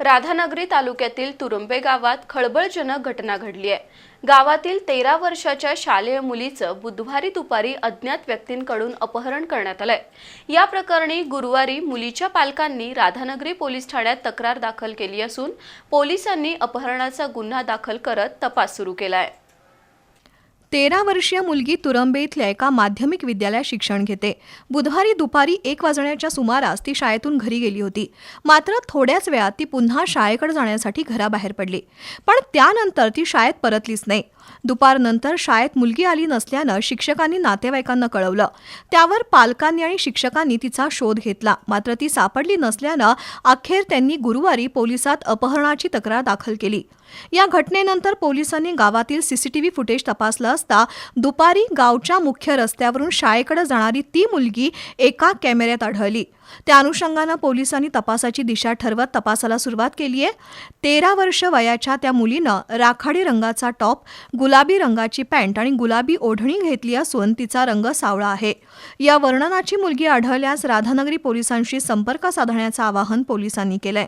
राधानगरी तालुक्यातील तुरुंबे गावात खळबळजनक घटना घडली आहे. गावातील तेरा वर्षाच्या शालेय मुलीचं बुधवारी दुपारी अज्ञात व्यक्तींकडून अपहरण करण्यात आलंय. या प्रकरणी गुरुवारी मुलीच्या पालकांनी राधानगरी पोलीस ठाण्यात तक्रार दाखल केली असून पोलिसांनी अपहरणाचा गुन्हा दाखल करत तपास सुरू केलाय. तेरा वर्षीय मुलगी तुरंबे इथल्या एका माध्यमिक विद्यालयात शिक्षण घेते. बुधवारी दुपारी एक वाजण्याच्या सुमारास ती शाळेतून घरी गेली होती. मात्र थोड्याच वेळात ती पुन्हा शाळेकडे जाण्यासाठी घराबाहेर पडली. पण त्यानंतर ती शाळेत परतलीच नाही. दुपारनंतर शाळेत मुलगी आली नसल्यानं शिक्षकांनी नातेवाईकांना कळवलं. त्यावर पालकांनी आणि शिक्षकांनी तिचा शोध घेतला. मात्र ती सापडली नसल्यानं अखेर त्यांनी गुरुवारी पोलिसात अपहरणाची तक्रार दाखल केली. या घटनेनंतर पोलिसांनी गावातील सीसीटीव्ही फुटेज तपासलं वाजता दुपारी गावच्या मुख्य रस्त्यावरून शाळेकडे जाणारी ती मुलगी एका कॅमेऱ्यात आढळली. त्या अनुषंगानं पोलिसांनी तपासाची दिशा ठरवत तपासाला सुरुवात केली आहे तेरा वर्ष वयाच्या त्या मुलीनं राखाडी रंगाचा टॉप गुलाबी रंगाची पॅन्ट आणि गुलाबी ओढणी घेतली असून तिचा रंग सावळा आहे. या वर्णनाची मुलगी आढळल्यास राधानगरी पोलिसांशी संपर्क साधण्याचं आवाहन पोलिसांनी केलंय.